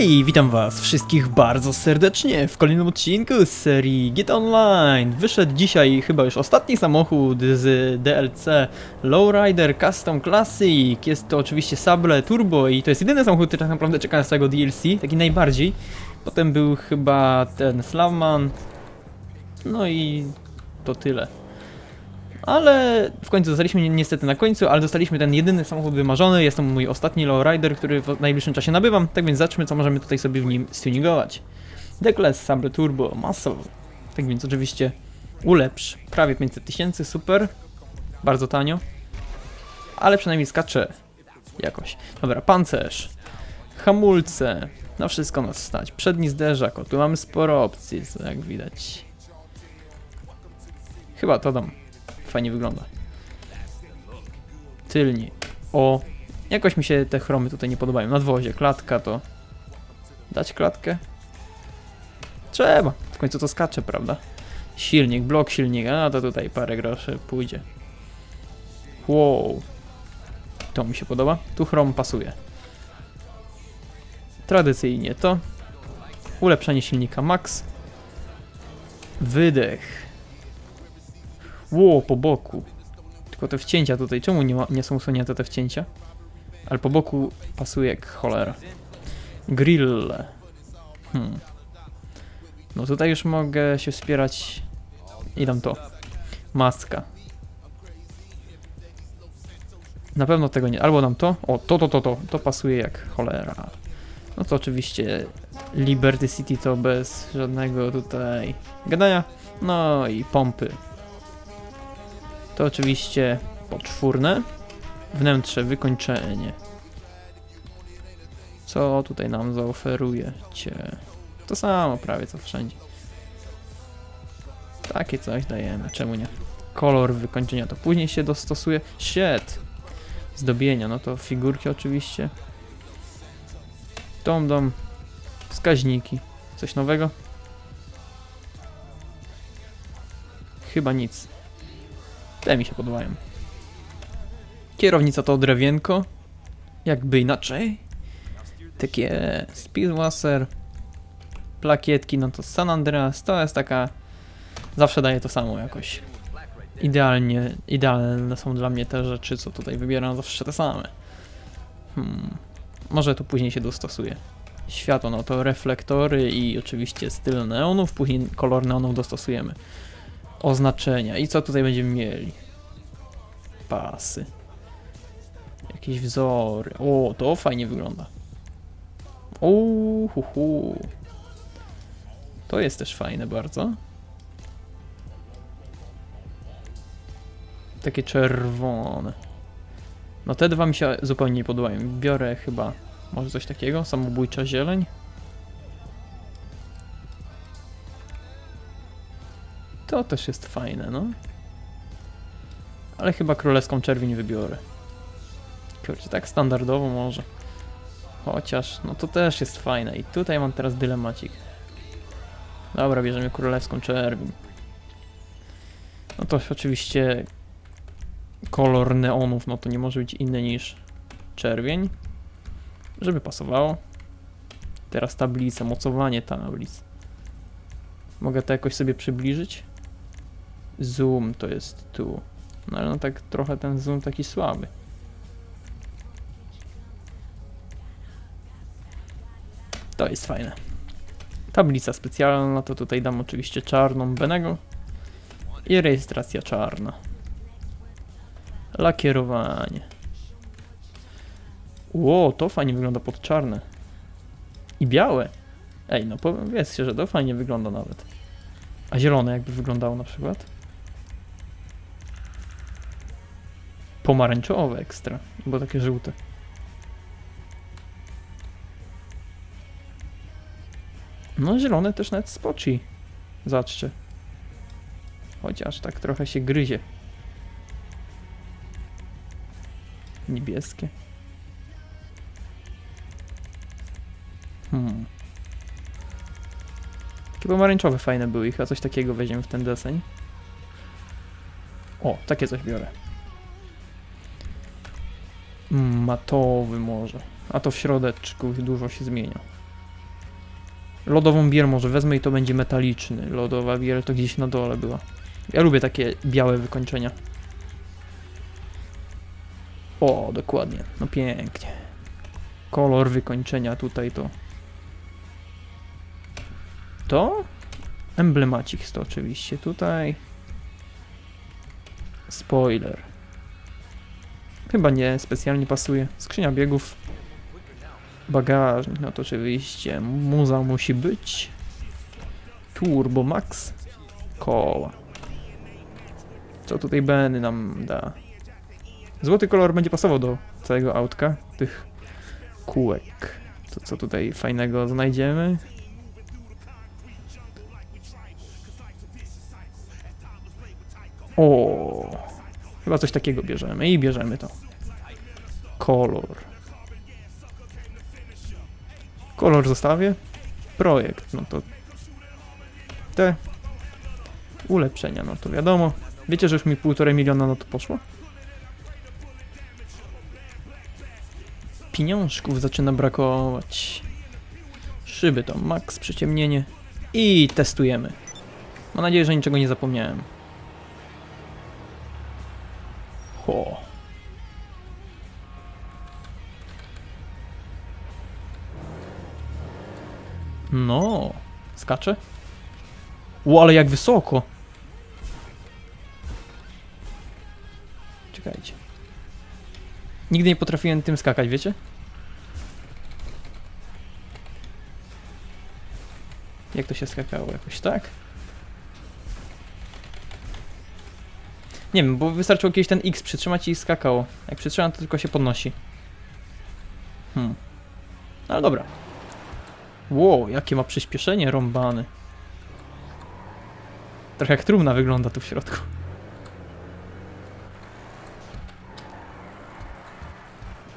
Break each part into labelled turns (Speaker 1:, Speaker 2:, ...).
Speaker 1: Hej, witam was wszystkich bardzo serdecznie w kolejnym odcinku z serii Get Online. Wyszedł dzisiaj chyba już ostatni samochód z DLC Lowrider Custom Classic. Jest to oczywiście Sable Turbo i to jest jedyny samochód, który tak naprawdę czeka na swojego DLC, taki najbardziej. Potem był chyba ten Slavman. No i to tyle. Ale w końcu dostaliśmy ni- niestety na końcu, ale dostaliśmy ten jedyny samochód wymarzony. Jest to mój ostatni lowrider, który w najbliższym czasie nabywam. Tak więc zacznijmy, co możemy tutaj sobie w nim stuningować. Deckless Sable Turbo Muscle. Tak więc oczywiście ulepsz. Prawie 500 tysięcy, super. Bardzo tanio. Ale przynajmniej skacze jakoś. Dobra, pancerz. Hamulce. Na wszystko nas stać. Przedni zderzak. O, tu mamy sporo opcji, jak widać. Chyba to dam. Fajnie wygląda. Tylnie. O, jakoś mi się te chromy tutaj nie podobają. Nadwozie, klatka to... Dać klatkę? Trzeba. W końcu to skacze, prawda? Silnik, blok silnika, a to tutaj parę groszy pójdzie. Wow. To mi się podoba. Tu chrom pasuje. Tradycyjnie to. Ulepszenie silnika max. Wydech. Ło, po boku. Tylko te wcięcia tutaj, czemu nie, ma, nie są usunięte te wcięcia? Ale po boku pasuje jak cholera. Grill. Hmm. No tutaj już mogę się wspierać. I dam to. Maska. Na pewno tego nie. Albo dam to. O, to, to, to, to. To pasuje jak cholera. No to oczywiście Liberty City to bez żadnego tutaj gadania. No i pompy. To oczywiście poczwórne. Wnętrze, wykończenie. Co tutaj nam zaoferujecie? To samo prawie co wszędzie. Takie coś dajemy, czemu nie? Kolor wykończenia to później się dostosuje. Shit! Zdobienia, no to figurki oczywiście. Dom, dom. Wskaźniki. Coś nowego? Chyba nic. Te mi się podobają. Kierownica to drewienko. Jakby inaczej. Takie Speedwasser. Plakietki, no to San Andreas. To jest taka... Zawsze daje to samo jakoś. Idealnie, idealne są dla mnie te rzeczy, co tutaj wybieram, zawsze te same. Hmm. Może tu później się dostosuje. Światło, no to reflektory i oczywiście styl neonów, później kolor neonów dostosujemy oznaczenia. I co tutaj będziemy mieli? Pasy. Jakieś wzory. O, to fajnie wygląda. Uuu, hu, hu. To jest też fajne bardzo. Takie czerwone. No te dwa mi się zupełnie nie podobają. Biorę chyba może coś takiego. Samobójcza zieleń. To też jest fajne, no. Ale chyba królewską czerwień wybiorę. Kurczę, tak standardowo może. Chociaż, no to też jest fajne. I tutaj mam teraz dylemacik. Dobra, bierzemy królewską czerwień. No to oczywiście kolor neonów, no to nie może być inny niż czerwień. Żeby pasowało. Teraz tablice, mocowanie tablic. Mogę to jakoś sobie przybliżyć? Zoom to jest tu. No ale no tak trochę ten zoom taki słaby. To jest fajne. Tablica specjalna to tutaj dam oczywiście czarną Benego. I rejestracja czarna. Lakierowanie. Ło, to fajnie wygląda pod czarne. I białe. Ej, no powiedzcie, że to fajnie wygląda nawet. A zielone jakby wyglądało na przykład? Pomarańczowe ekstra, bo takie żółte. No zielone też nawet spoci. Zobaczcie. Chociaż tak trochę się gryzie. Niebieskie. Hmm. Takie pomarańczowe fajne były i chyba coś takiego weźmiemy w ten deseń. O, takie coś biorę. Matowy może. A to w środeczku dużo się zmienia. Lodową biel może wezmę i to będzie metaliczny. Lodowa biel to gdzieś na dole była. Ja lubię takie białe wykończenia. O, dokładnie. No pięknie. Kolor wykończenia tutaj to. To? Emblemacik to oczywiście tutaj. Spoiler. Chyba nie specjalnie pasuje. Skrzynia biegów. Bagażnik, no to oczywiście. Muza musi być. Turbo Max. Koła. Co tutaj Benny nam da? Złoty kolor będzie pasował do całego autka. Tych kółek. To co tutaj fajnego znajdziemy? O, chyba coś takiego bierzemy i bierzemy to. Kolor. Kolor zostawię. Projekt, no to te ulepszenia, no to wiadomo. Wiecie, że już mi półtorej miliona na to poszło? Pieniążków zaczyna brakować. Szyby to max, przyciemnienie. I testujemy. Mam nadzieję, że niczego nie zapomniałem. Ho. No, skacze? O, ale jak wysoko! Czekajcie. Nigdy nie potrafiłem tym skakać, wiecie? Jak to się skakało? Jakoś tak? Nie wiem, bo wystarczyło kiedyś ten X przytrzymać i skakało. Jak przytrzymam, to tylko się podnosi. Hmm. No Ale dobra. Wow, jakie ma przyspieszenie rąbany. Trochę jak trumna wygląda tu w środku.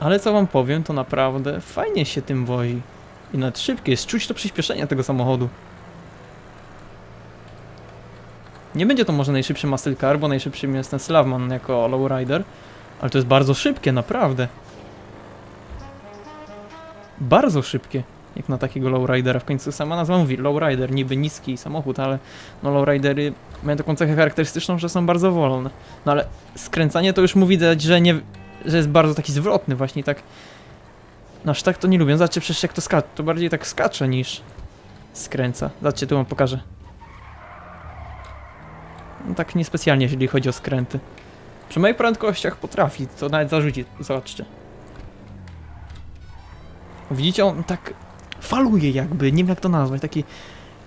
Speaker 1: Ale co wam powiem, to naprawdę fajnie się tym wozi. I nawet szybkie jest, czuć to przyspieszenie tego samochodu. Nie będzie to może najszybszy muscle car, bo najszybszym jest ten Slavman jako lowrider, ale to jest bardzo szybkie, naprawdę. Bardzo szybkie, jak na takiego lowridera. W końcu sama nazwa mówi lowrider, niby niski samochód, ale no lowridery mają taką cechę charakterystyczną, że są bardzo wolne. No ale skręcanie to już mu widać, że nie, że jest bardzo taki zwrotny właśnie tak. No aż tak to nie lubię. Zobaczcie przecież jak to skacze, to bardziej tak skacze niż skręca. Zobaczcie, tu wam pokażę. No tak niespecjalnie, jeżeli chodzi o skręty. Przy moich prędkościach potrafi, to nawet zarzuci, zobaczcie. Widzicie, on tak faluje jakby, nie wiem jak to nazwać, takie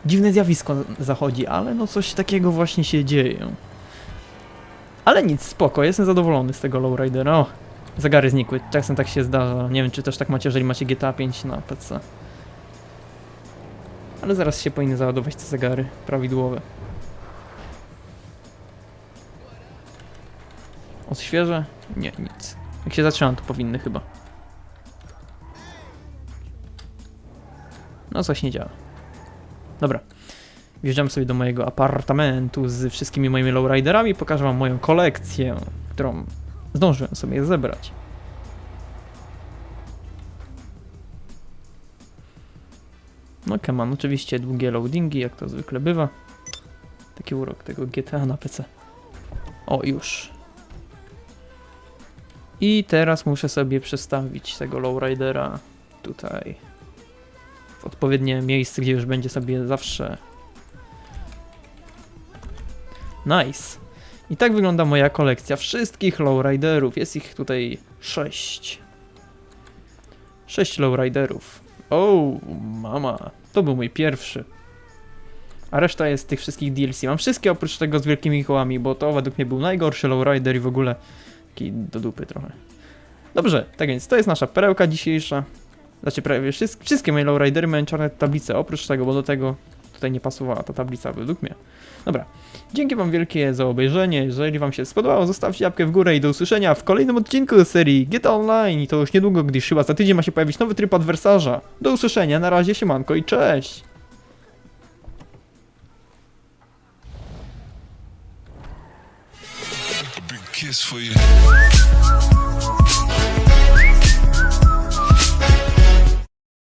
Speaker 1: dziwne zjawisko zachodzi, ale no coś takiego właśnie się dzieje. Ale nic, spoko, jestem zadowolony z tego lowridera. O, zagary znikły, czasem tak się zdarza, nie wiem czy też tak macie, jeżeli macie GTA 5 na PC. Ale zaraz się powinny załadować te zagary prawidłowe. Odświeżę? Nie, nic. Jak się zatrzymam, to powinny chyba. No coś nie działa. Dobra. Wjeżdżam sobie do mojego apartamentu z wszystkimi moimi lowriderami. Pokażę wam moją kolekcję, którą zdążyłem sobie zebrać. No Keman, oczywiście długie loadingi, jak to zwykle bywa. Taki urok tego GTA na PC. O, już. I teraz muszę sobie przestawić tego lowridera tutaj w odpowiednie miejsce, gdzie już będzie sobie zawsze. Nice. I tak wygląda moja kolekcja wszystkich lowriderów. Jest ich tutaj 6. 6 lowriderów. O, mama. To był mój pierwszy. A reszta jest tych wszystkich DLC. Mam wszystkie oprócz tego z wielkimi kołami, bo to według mnie był najgorszy lowrider i w ogóle taki do dupy trochę. Dobrze, tak więc to jest nasza perełka dzisiejsza. Znaczy prawie wszystkie, wszystkie moje lowridery mają czarne tablice, oprócz tego, bo do tego tutaj nie pasowała ta tablica według mnie. Dobra, dzięki wam wielkie za obejrzenie, jeżeli wam się spodobało, zostawcie łapkę w górę i do usłyszenia w kolejnym odcinku serii GTA Online i to już niedługo, gdyż chyba za tydzień ma się pojawić nowy tryb adwersarza. Do usłyszenia, na razie, siemanko i cześć!
Speaker 2: Kiss for you.